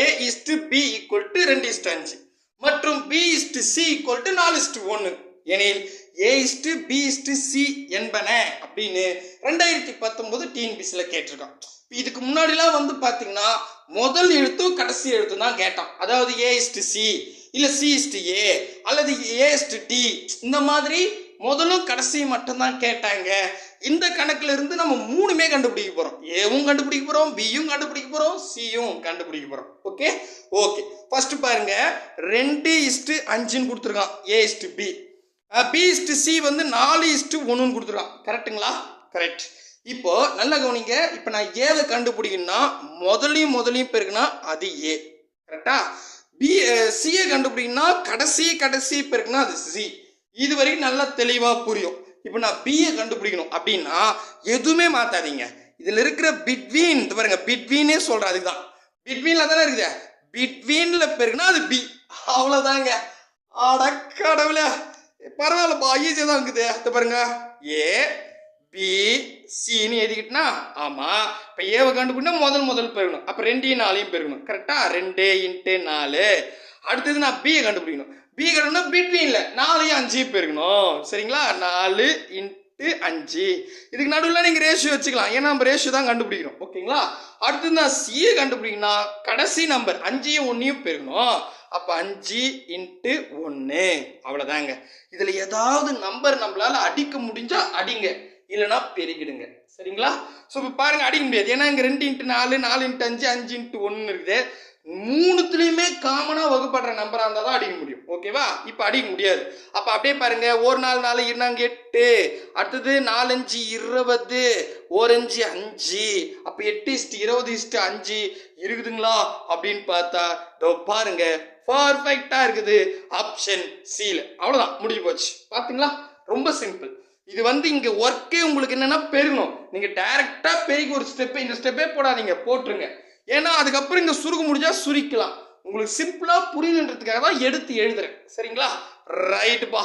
A is to B equal to ரெண்டு is to அஞ்சு. மற்றும் B is to C equal to நாலு is to ஒன்று எனில் A is to B is to C என்பன அப்படின்னு ரெண்டாயிரத்தி பத்தொன்பது டிஎன்பிசியில் கேட்டிருக்கான். இதுக்கு முன்னாடிலாம் வந்து பார்த்தீங்கன்னா முதல் எழுத்தும் கடைசி எழுத்தும் தான் கேட்டான். அதாவது ஏ இஸ்டு சி இல்லை சி இஸ்டு ஏ அல்லது ஏ இஸ்டு டி இந்த மாதிரி முதலும் கடைசியும் மட்டும்தான் கேட்டாங்க. இந்த கணக்குல இருந்து நம்ம மூணுமே கண்டுபிடிக்க போறோம். ஏவும் கண்டுபிடிக்க போறோம் பியும் கண்டுபிடிக்க போறோம் சியும் கண்டுபிடிக்க போறோம். ஓகே ஓகே ஃபர்ஸ்ட் பாருங்க. ரெண்டு இஸ்டு அஞ்சுன்னு கொடுத்துருக்கான். A is to B B is to C வந்து நாலு இஸ்டு ஒன்றுன்னு கொடுத்துருக்கான். கரெக்ட்டுங்களா கரெக்ட் இப்போ நல்லா கவனிங்க. இப்போ நான் ஏவை கண்டுபிடிக்கணும்னா முதலையும் முதலையும் பெருக்குனா அது ஏ கரெக்டா பி சியை கண்டுபிடிக்கணும்னா கடைசி கடைசி பெருக்குனா அது சி இது வரைக்கும் நல்லா தெளிவாக புரியும். இப்போ நான் பிஏ கண்டுபிடிக்கணும். அப்படின்னா எதுவுமே மாற்றாதீங்க இதில் இருக்கிற பிட்வீன் இது பாருங்க பிட்வீனே சொல்கிறேன் அதுக்கு தான் பிட்வீனில் தானே இருக்குது? பிட்வீனில் பெருக்குனா அது பி அவ்வளோதாங்க அடக்கடவுளே பரவாயில்லப்பா ஈஸியாக தான் இருக்குது. இது பாருங்க. ஏ பி சின்னு எழுதிக்கிட்டனா ஆமாம் இப்போ ஏவை கண்டுபிடினா முதல் முதல் பெருகணும் அப்போ ரெண்டையும் நாலையும் பெருகணும் கரெக்டாக ரெண்டு இன்ட்டு நாலு. அடுத்தது நான் பியை கண்டுபிடிக்கணும். பி பிட்வீனில் நாலையும் அஞ்சையும் பெருக்கணும் சரிங்களா? நாலு இன்ட்டு அஞ்சு. இதுக்கு நடுவில் நீங்கள் ரேஷியோ வச்சுக்கலாம். ஏன்னா நம்ம ரேஷியோ தான் கண்டுபிடிக்கிறோம். ஓகேங்களா? அடுத்தது நான் சியை கண்டுபிடிக்கணும்னா கடைசி நம்பர் அஞ்சையும் ஒன்றையும் பெருகணும் அப்போ அஞ்சு இன்ட்டு ஒன்று அவ்வளோதாங்க இதில் ஏதாவது நம்பர் நம்மளால் அடிக்க முடிஞ்சா அடிங்க. இல்லைன்னா பெருகிடுங்க. சரிங்களா? ஸோ இப்போ பாருங்க அடிக்க முடியாது. ஏன்னா இங்கே ரெண்டு இன்ட்டு நாலு நாலு இன்ட்டு அஞ்சு அஞ்சு இன்ட்டு ஒன்று இருக்குது. மூணுத்துல காமனாக வகுப்படுற நம்பராக இருந்தால் தான் அடிக்க முடியும். ஓகேவா இப்போ அடிக்க முடியாது. அப்போ அப்படியே பாருங்கள் ஒரு நாலு நாலு இருந்தாங்க எட்டு அடுத்தது நாலஞ்சு இருபது ஓரஞ்சு அஞ்சு அப்போ எட்டு இஸ்ட்டு இருபது இஸ்ட்டு அஞ்சு. இருக்குதுங்களா? அப்படின்னு பார்த்தா இதோ பாருங்க பர்ஃபெக்டாக இருக்குது. ஆப்ஷன் சியில் அவ்வளோதான் முடிஞ்சு போச்சு. பார்த்தீங்களா ரொம்ப சிம்பிள் இது வந்து இங்கே ஒர்க்கே உங்களுக்கு என்னென்னா பெருகணும். நீங்கள் டைரெக்டாக பெருகி ஒரு ஸ்டெப்பு இந்த ஸ்டெப்பே போடாதீங்க. போட்டுருங்க. ஏன்னா அதுக்கப்புறம் இங்கே சுருக்க முடிஞ்சால் சுருக்கலாம். உங்களுக்கு சிம்பிளாக புரியணுன்றதுக்காக தான் எடுத்து எழுதுறேன். சரிங்களா? ரைட்டுப்பா